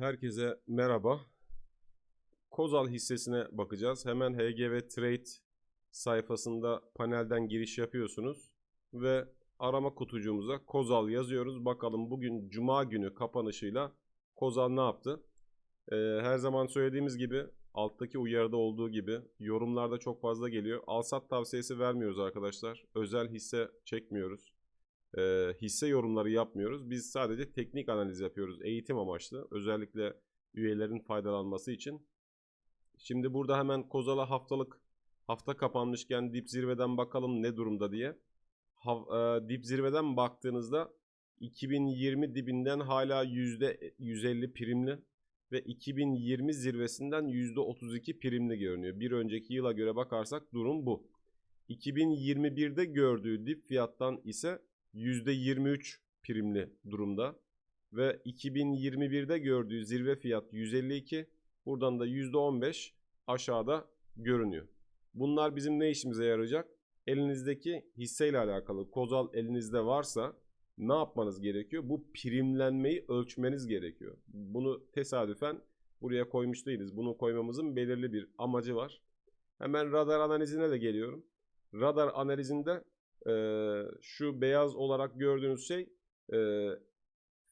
Herkese merhaba. Kozal hissesine bakacağız. Hemen HGV Trade sayfasında panelden giriş yapıyorsunuz ve arama kutucuğumuza Kozal yazıyoruz. Bakalım bugün Cuma günü kapanışıyla Kozal ne yaptı? Ee, her zaman söylediğimiz gibi alttaki uyarıda olduğu gibi yorumlarda çok fazla geliyor. Alsat tavsiyesi vermiyoruz arkadaşlar. Özel hisse çekmiyoruz. Ee, hisse yorumları yapmıyoruz. Biz sadece teknik analiz yapıyoruz. Eğitim amaçlı. Özellikle üyelerin faydalanması için. Şimdi burada hemen Kozal'a haftalık hafta kapanmışken dip zirveden bakalım ne durumda diye. Hav- e, dip zirveden baktığınızda 2020 dibinden hala %150 primli ve 2020 zirvesinden %32 primli görünüyor. Bir önceki yıla göre bakarsak durum bu. 2021'de gördüğü dip fiyattan ise %23 primli durumda ve 2021'de gördüğü zirve fiyat 152 buradan da %15 aşağıda görünüyor. Bunlar bizim ne işimize yarayacak? Elinizdeki hisseyle alakalı kozal elinizde varsa ne yapmanız gerekiyor? Bu primlenmeyi ölçmeniz gerekiyor. Bunu tesadüfen buraya koymuş değiliz. Bunu koymamızın belirli bir amacı var. Hemen radar analizine de geliyorum. Radar analizinde e, şu beyaz olarak gördüğünüz şey e,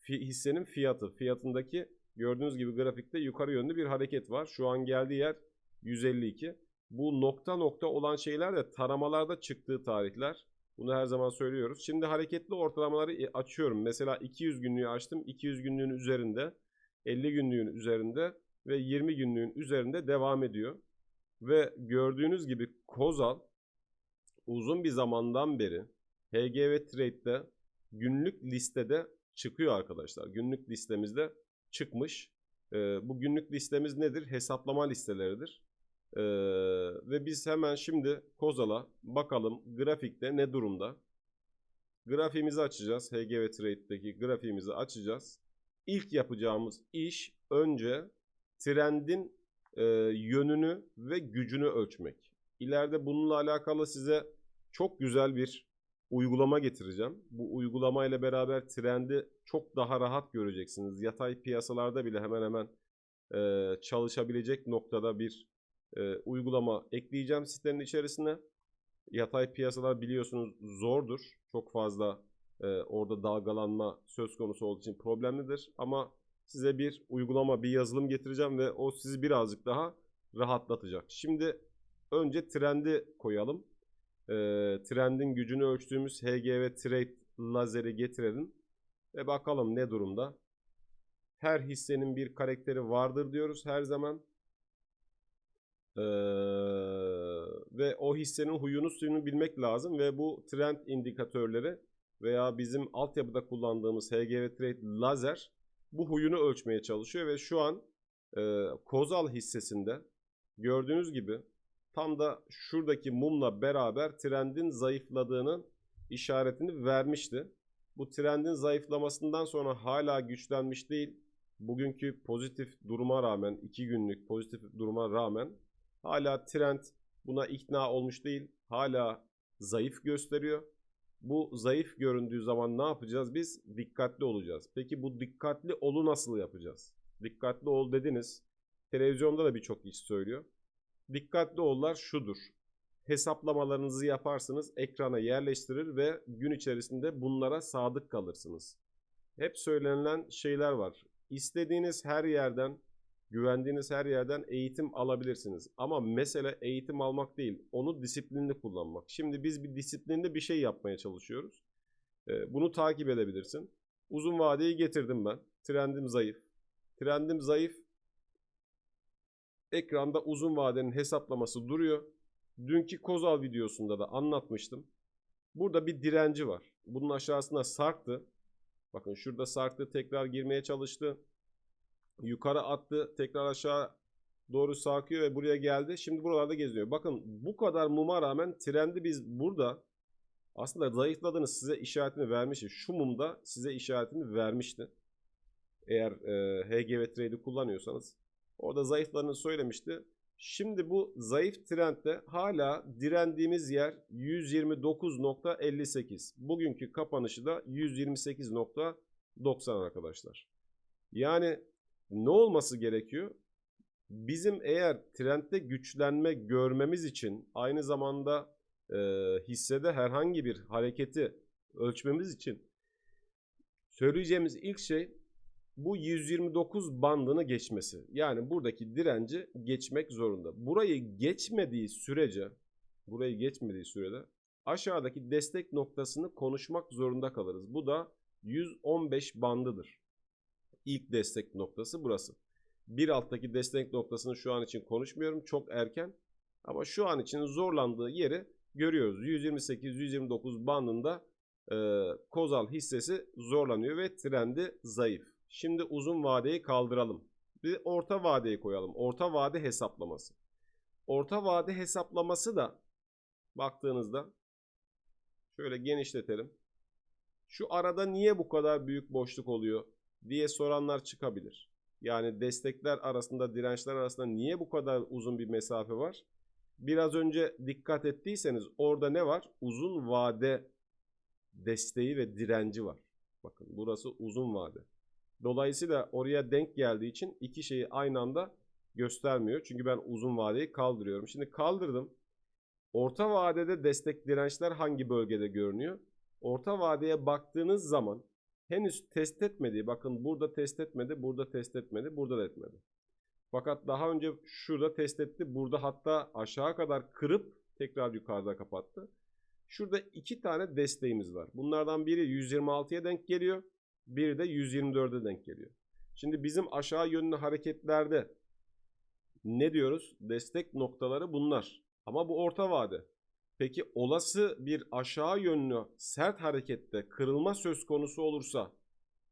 hissenin fiyatı. Fiyatındaki gördüğünüz gibi grafikte yukarı yönlü bir hareket var. Şu an geldiği yer 152. Bu nokta nokta olan şeyler de taramalarda çıktığı tarihler. Bunu her zaman söylüyoruz. Şimdi hareketli ortalamaları e, açıyorum. Mesela 200 günlüğü açtım. 200 günlüğün üzerinde, 50 günlüğün üzerinde ve 20 günlüğün üzerinde devam ediyor. Ve gördüğünüz gibi Kozal uzun bir zamandan beri HGV Trade'de günlük listede çıkıyor arkadaşlar. Günlük listemizde çıkmış. Ee, bu günlük listemiz nedir? Hesaplama listeleridir. Ee, ve biz hemen şimdi Kozal'a bakalım grafikte ne durumda. Grafiğimizi açacağız. HGV Trade'deki grafiğimizi açacağız. İlk yapacağımız iş önce trendin e, yönünü ve gücünü ölçmek. İleride bununla alakalı size çok güzel bir uygulama getireceğim. Bu uygulama ile beraber trendi çok daha rahat göreceksiniz. Yatay piyasalarda bile hemen hemen e, çalışabilecek noktada bir e, uygulama ekleyeceğim sitenin içerisine. Yatay piyasalar biliyorsunuz zordur. Çok fazla e, orada dalgalanma söz konusu olduğu için problemlidir. Ama size bir uygulama, bir yazılım getireceğim ve o sizi birazcık daha rahatlatacak. Şimdi önce trendi koyalım. E, trendin gücünü ölçtüğümüz HGV Trade lazeri getirelim ve bakalım ne durumda. Her hissenin bir karakteri vardır diyoruz her zaman. Ee, ve o hissenin huyunu suyunu bilmek lazım ve bu trend indikatörleri veya bizim altyapıda kullandığımız HGV Trade lazer bu huyunu ölçmeye çalışıyor ve şu an e, Kozal hissesinde gördüğünüz gibi tam da şuradaki mumla beraber trendin zayıfladığının işaretini vermişti. Bu trendin zayıflamasından sonra hala güçlenmiş değil. Bugünkü pozitif duruma rağmen, 2 günlük pozitif duruma rağmen hala trend buna ikna olmuş değil. Hala zayıf gösteriyor. Bu zayıf göründüğü zaman ne yapacağız? Biz dikkatli olacağız. Peki bu dikkatli olu nasıl yapacağız? Dikkatli ol dediniz. Televizyonda da birçok iş söylüyor. Dikkatli ollar şudur. Hesaplamalarınızı yaparsınız, ekrana yerleştirir ve gün içerisinde bunlara sadık kalırsınız. Hep söylenilen şeyler var. İstediğiniz her yerden, güvendiğiniz her yerden eğitim alabilirsiniz. Ama mesele eğitim almak değil, onu disiplinli kullanmak. Şimdi biz bir disiplinli bir şey yapmaya çalışıyoruz. Ee, Bunu takip edebilirsin. Uzun vadeyi getirdim ben. Trendim zayıf. Trendim zayıf. Ekranda uzun vadenin hesaplaması duruyor. Dünkü Kozal videosunda da anlatmıştım. Burada bir direnci var. Bunun aşağısına sarktı. Bakın şurada sarktı tekrar girmeye çalıştı. Yukarı attı tekrar aşağı doğru sarkıyor ve buraya geldi. Şimdi buralarda geziyor. Bakın bu kadar muma rağmen trendi biz burada aslında zayıfladığını size işaretini vermişti. Şu mumda size işaretini vermişti. Eğer e, HGV Trade'i kullanıyorsanız. Orada zayıflarını söylemişti. Şimdi bu zayıf trendde hala direndiğimiz yer 129.58. Bugünkü kapanışı da 128.90 arkadaşlar. Yani ne olması gerekiyor? Bizim eğer trendde güçlenme görmemiz için aynı zamanda e, hissede herhangi bir hareketi ölçmemiz için söyleyeceğimiz ilk şey bu 129 bandını geçmesi. Yani buradaki direnci geçmek zorunda. Burayı geçmediği sürece burayı geçmediği sürede aşağıdaki destek noktasını konuşmak zorunda kalırız. Bu da 115 bandıdır. İlk destek noktası burası. Bir alttaki destek noktasını şu an için konuşmuyorum. Çok erken. Ama şu an için zorlandığı yeri görüyoruz. 128-129 bandında e, Kozal hissesi zorlanıyor ve trendi zayıf. Şimdi uzun vadeyi kaldıralım. Bir orta vadeyi koyalım. Orta vade hesaplaması. Orta vade hesaplaması da baktığınızda şöyle genişletelim. Şu arada niye bu kadar büyük boşluk oluyor diye soranlar çıkabilir. Yani destekler arasında, dirençler arasında niye bu kadar uzun bir mesafe var? Biraz önce dikkat ettiyseniz orada ne var? Uzun vade desteği ve direnci var. Bakın burası uzun vade. Dolayısıyla oraya denk geldiği için iki şeyi aynı anda göstermiyor. Çünkü ben uzun vadeyi kaldırıyorum. Şimdi kaldırdım. Orta vadede destek dirençler hangi bölgede görünüyor? Orta vadeye baktığınız zaman henüz test etmediği, bakın burada test etmedi, burada test etmedi, burada da etmedi. Fakat daha önce şurada test etti. Burada hatta aşağı kadar kırıp tekrar yukarıda kapattı. Şurada iki tane desteğimiz var. Bunlardan biri 126'ya denk geliyor. Biri de 124'e denk geliyor. Şimdi bizim aşağı yönlü hareketlerde ne diyoruz? Destek noktaları bunlar. Ama bu orta vade. Peki olası bir aşağı yönlü sert harekette kırılma söz konusu olursa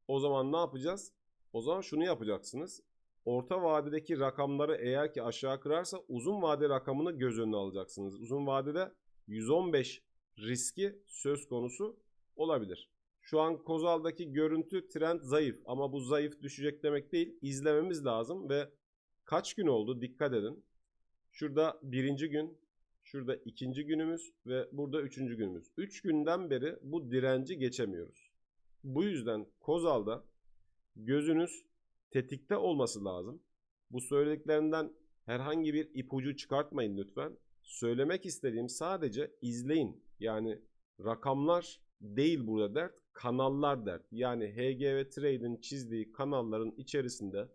o zaman ne yapacağız? O zaman şunu yapacaksınız. Orta vadedeki rakamları eğer ki aşağı kırarsa uzun vade rakamını göz önüne alacaksınız. Uzun vadede 115 riski söz konusu olabilir. Şu an Kozal'daki görüntü trend zayıf ama bu zayıf düşecek demek değil. İzlememiz lazım ve kaç gün oldu dikkat edin. Şurada birinci gün, şurada ikinci günümüz ve burada üçüncü günümüz. Üç günden beri bu direnci geçemiyoruz. Bu yüzden Kozal'da gözünüz tetikte olması lazım. Bu söylediklerinden herhangi bir ipucu çıkartmayın lütfen. Söylemek istediğim sadece izleyin. Yani rakamlar değil burada dert, kanallar dert. Yani HG ve Trade'in çizdiği kanalların içerisinde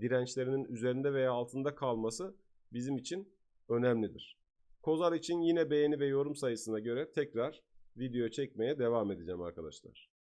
dirençlerinin üzerinde veya altında kalması bizim için önemlidir. Kozar için yine beğeni ve yorum sayısına göre tekrar video çekmeye devam edeceğim arkadaşlar.